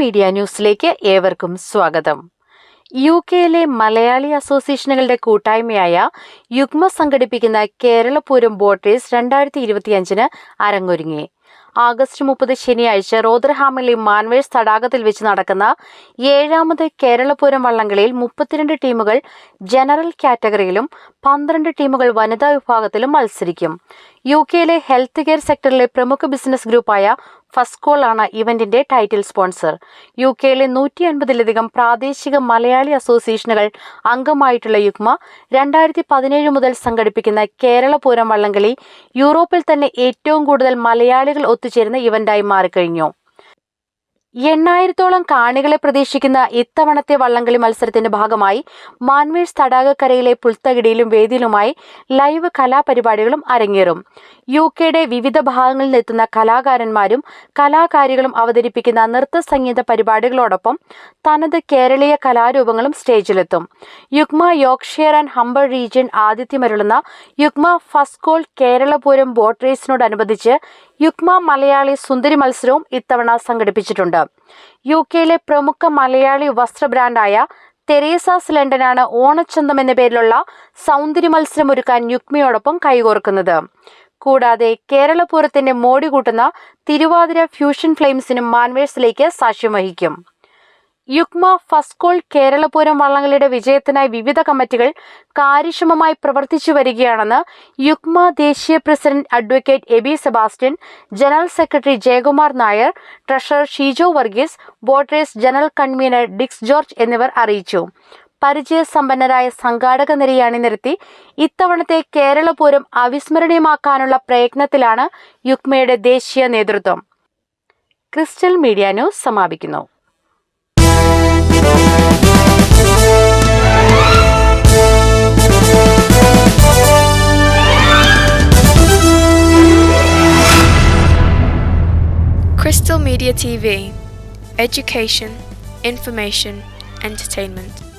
Media ന്യൂസിലേക്ക് ഏവർക്കും സ്വാഗതം. യു കെയിലെ മലയാളി അസോസിയേഷനുകളുടെ കൂട്ടായ്മയായ യുഗ്മ സംഘടിപ്പിക്കുന്ന കേരളപൂരം ബോട്ട് റേസ് രണ്ടായിരത്തി ഇരുപത്തിയഞ്ചിന് അരങ്ങൊരുങ്ങി. ആഗസ്റ്റ് മുപ്പത് ശനിയാഴ്ച റോദർഹാമിലെ മാൻവേഴ്സ് തടാകത്തിൽ വെച്ച് നടക്കുന്ന ഏഴാമത് കേരളപൂരം വള്ളംകളിയിൽ മുപ്പത്തിരണ്ട് ടീമുകൾ ജനറൽ കാറ്റഗറിയിലും പന്ത്രണ്ട് ടീമുകൾ വനിതാ വിഭാഗത്തിലും മത്സരിക്കും. യു കെയിലെ ഹെൽത്ത് കെയർ സെക്ടറിലെ പ്രമുഖ ബിസിനസ് ഗ്രൂപ്പായ ഫസ്കോൾ ആണ് ഇവന്റിന്റെ ടൈറ്റിൽ സ്പോൺസർ. യു കെയിലെ നൂറ്റി അൻപതിലധികം പ്രാദേശിക മലയാളി അസോസിയേഷനുകൾ അംഗമായിട്ടുള്ള യുഗ്മ രണ്ടായിരത്തി പതിനേഴ് മുതൽ സംഘടിപ്പിക്കുന്ന കേരളപൂരം വള്ളംകളി യൂറോപ്പിൽ തന്നെ ഏറ്റവും കൂടുതൽ മലയാളികൾ ഒത്തുചേരുന്ന ഇവന്റായി മാറിക്കഴിഞ്ഞു. എണ്ണായിരത്തോളം കാണികളെ പ്രതീക്ഷിക്കുന്ന ഇത്തവണത്തെ വള്ളംകളി മത്സരത്തിന്റെ ഭാഗമായി മാൻവേഴ്സ് തടാകക്കരയിലെ പുൽത്തകിടിയിലും വേദിയിലുമായി ലൈവ് കലാപരിപാടികളും അരങ്ങേറും. യു കെയുടെ വിവിധ ഭാഗങ്ങളിൽ നിന്നെത്തുന്ന കലാകാരന്മാരും കലാകാരികളും അവതരിപ്പിക്കുന്ന നൃത്ത സംഗീത പരിപാടികളോടൊപ്പം തനത് കേരളീയ കലാരൂപങ്ങളും സ്റ്റേജിലെത്തും. UUKMA Yorkshire and Humber region ആതിഥ്യമരുളുന്ന യുഗ്മ ഫസ്കോൾ കേരളപൂരം ബോട്ട് റേസിനോടനുബന്ധിച്ച് യുഗ്മ മലയാളി സുന്ദരി മത്സരവും ഇത്തവണ സംഘടിപ്പിച്ചിട്ടുണ്ട്. യു കെയിലെ പ്രമുഖ മലയാളി വസ്ത്ര ബ്രാൻഡായ തെരേസാസ് ലണ്ടനാണ് ഓണച്ചന്തം എന്ന പേരിലുള്ള സൗന്ദര്യ മത്സരം ഒരുക്കാൻ യുഗ്മയോടൊപ്പം കൈകോർക്കുന്നത്. കൂടാതെ കേരളപൂരത്തിന്റെ മോടി കൂട്ടുന്ന തിരുവാതിര ഫ്യൂഷൻ ഫ്ലെയിംസിനും മാൻവേഴ്സിലേക്ക് സാക്ഷ്യം വഹിക്കും. യുഗ്മ ഫസ്കോൾ കേരളപൂരം വള്ളങ്ങളുടെ വിജയത്തിനായി വിവിധ കമ്മിറ്റികൾ കാര്യക്ഷമമായി പ്രവർത്തിച്ചു വരികയാണെന്ന് യുക്മ ദേശീയ president advocate Aby Sebastian general secretary Jayakumar Nair treasurer Shijo Varghese voters general convener Dix George എന്നിവർ അറിയിച്ചു. പരിചയസമ്പന്നരായ സംഘാടക നിരയെ അണിനിരത്തി ഇത്തവണത്തെ കേരളപൂരം അവിസ്മരണീയമാക്കാനുള്ള പ്രയത്നത്തിലാണ് യുക്മയുടെ ദേശീയ നേതൃത്വം ക്രിസ്റ്റൽ മീഡിയ ന്യൂസ് സമാപിക്കുന്നു Crystal Media TV Education, Information, Entertainment.